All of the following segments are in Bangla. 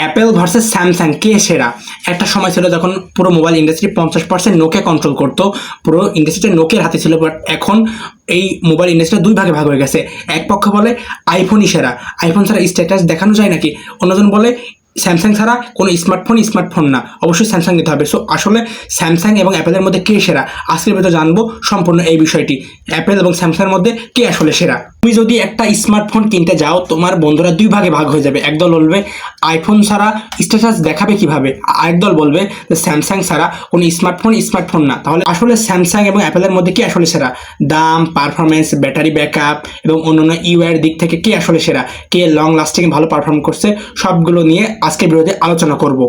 অ্যাপেল ভার্সেস স্যামসাং কে সেরা? একটা সময় ছিল যখন পুরো মোবাইল ইন্ডাস্ট্রি পঞ্চাশ পার্সেন্ট নোকে কন্ট্রোল করতো, পুরো ইন্ডাস্ট্রিটা নোকের হাতে ছিল বাট এখন এই মোবাইল ইন্ডাস্ট্রিটা দুই ভাগে ভাগ হয়ে গেছে। এক পক্ষ বলে আইফোনই সেরা। আইফোন ছাড়া স্ট্যাটাস দেখানো যায় নাকি? অন্যজন বলে স্যামসাং ছাড়া কোনো স্মার্টফোন স্মার্টফোন না। অবশ্যই স্যামসাং নিতে হবে। সো আসলে স্যামসাং এবং অ্যাপেলের মধ্যে কে সেরা? আজকের ভিতরে জানব সম্পূর্ণ এই বিষয়টি। অ্যাপেল এবং স্যামসাংয়ের মধ্যে কে আসলে সেরা? তুমি যদি একটা স্মার্টফোন কিনতে যাও, তোমার বন্ধুরা দুই ভাগে ভাগ হয়ে যাবে। একদল বলবে আইফোন ছাড়া স্ট্যাটাস দেখাবে কীভাবে? আরেকদল বলবে, যে স্যামসাং ছাড়া কোনো স্মার্টফোন স্মার্টফোন না। তাহলে আসলে স্যামসাং এবং অ্যাপেলের মধ্যে কে আসলে সেরা? দাম পারফরমেন্স ব্যাটারি ব্যাকআপ এবং অন্যান্য ইউআইয়ের দিক থেকে কে আসলে সেরা? কে লং লাস্টিং ভালো পারফর্ম করছে? সবগুলো নিয়ে আজকে বিরোধে আলোচনা করব।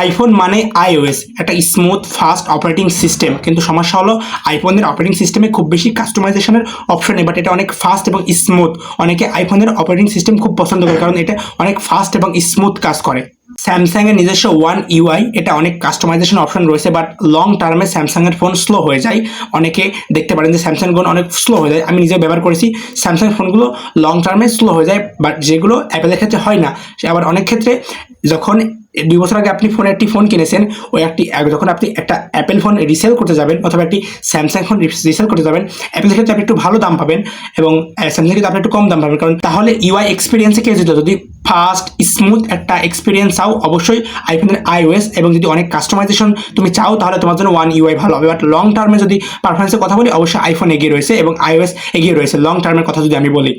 আইফোন মানে আইওএস একটা স্মুথ ফাস্ট অপারেটিং সিস্টেম কিন্তু সমস্যা হলো, আইফোনের অপারেটিং সিস্টেমে খুব বেশি কাস্টমাইজেশনের অপশন নেই বাট এটা অনেক ফাস্ট এবং স্মুথ অনেকে আইফোনের অপারেটিং সিস্টেম খুব পছন্দ করে, কারণ এটা অনেক ফাস্ট এবং স্মুথ কাজ করে। স্যামসাং এর নিজস্ব ওয়ান ইউআই এটা অনেক কাস্টমাইজেশন অপশন রয়েছে বাট লং টার্মে স্যামসাং এর ফোন স্লো হয়ে যায়। অনেকে দেখতে পারেন যে স্যামসাং ফোন অনেক স্লো হয়ে যায়। আমি নিজে ব্যবহার করেছি, স্যামসাং ফোনগুলো লং টার্মে স্লো হয়ে যায় বাট যেগুলো অ্যাপেলের ক্ষেত্রে হয় না। আবার অনেক ক্ষেত্রে যখন দুই বছর আগে আপনি ফোনে একটি ফোন কিনেছেন, ওই একটি যখন আপনি একটা অ্যাপেল ফোন রিসেল করতে যাবেন অথবা একটি স্যামসাং ফোন রিসেল করতে যাবেন অ্যাপেলের ক্ষেত্রে আপনি একটু ভালো দাম পাবেন এবং স্যামসাং ক্ষেত্রে আপনি একটু কম দাম পাবেন। কারণ তাহলে ইউআই এক্সপিরিয়েন্সে কে যেত যদি ফাস্ট স্মুথ একটা এক্সপিরিয়েন্স চাও, অবশ্যই আইফোনের আইওএস এবং যদি অনেক কাস্টমাইজেশন তুমি চাও, তাহলে তোমার জন্য ওয়ান ইউআই ভালো হবে। বাট লং টার্মে যদি পারফরমেন্সের কথা বলি, অবশ্যই আইফোন এগিয়ে রয়েছে এবং আইওএস এগিয়ে রয়েছে। লং টার্মের কথা যদি আমি বলি।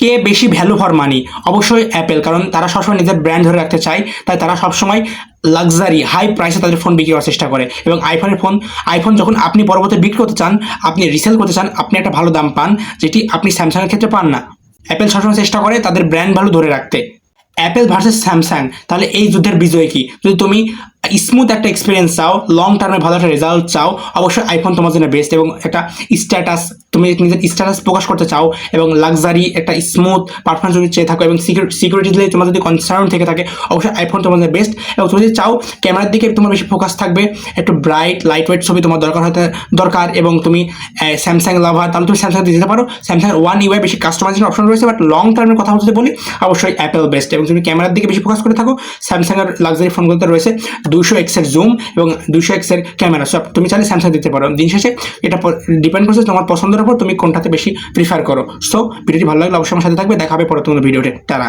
কে বেশি ভ্যালু ফর মানি অবশ্যই অ্যাপেল কারণ তারা সবসময় নিজের ব্র্যান্ড ধরে রাখতে চায়, তাই তারা সবসময় লাক্সারি হাই প্রাইসে তাদের ফোন বিক্রি করার চেষ্টা করে। এবং আইফোনের ফোন আইফোন যখন আপনি পরবর্তী বিক্রি করতে চান, আপনি রিসেল করতে চান, আপনি একটা ভালো দাম পান, যেটি আপনি স্যামসাংয়ের ক্ষেত্রে পান না। অ্যাপেল সবসময় চেষ্টা করে তাদের ব্র্যান্ড ভ্যালু ধরে রাখতে। অ্যাপেল ভার্সেস স্যামসাং তাহলে এই যুদ্ধের বিজয় কি? যদি তুমি স্মুথ একটা এক্সপিরিয়েন্স চাও লং টার্মে ভালো একটা রেজাল্ট চাও, অবশ্যই আইফোন তোমার জন্য বেস্ট এবং একটা স্ট্যাটাস তুমি নিজের স্ট্যাটাস প্রকাশ করতে চাও এবং লাক্সারি একটা স্মুথ পারফরমেন্স যদি চেয়ে থাকো এবং সিকিউরিটি দিলে তোমার যদি কনসার্ন থেকে থাকে, অবশ্যই আইফোন তোমার জন্য বেস্ট এবং তুমি যদি চাও ক্যামেরার দিকে তোমার বেশি ফোকাস থাকবে, একটু ব্রাইট লাইট ওয়েট ছবি তোমার দরকার হতে, দরকার এবং তুমি স্যামসাং লাভার তাহলে তুমি স্যামসাং দিয়ে যেতে পারো। স্যামসাং ওয়ান ইউআই বেশি কাস্টমাইজেশন অপশন রয়েছে বাট লং টার্মের কথা যদি বলি, অবশ্যই অ্যাপেল বেস্ট এবং তুমি ক্যামেরার দিকে বেশি ফোকাস করে থাকো। স্যামসাংয়ের লাক্সারি ফোনগুলোতে রয়েছে দুশো এক্সের জুম এবং দুশো এক্সের ক্যামেরা সব তুমি চাইলে স্যামসাং দিতে পারো। দিন শেষে এটা ডিপেন্ড করছে তোমার পছন্দের উপর তুমি কোনটাতে বেশি প্রিফার করো। সো ভিডিওটি ভালো লাগলে অবশ্যই আমার সাথে থাকবে। দেখাবে পরে তোমার ভিডিওতে তারা।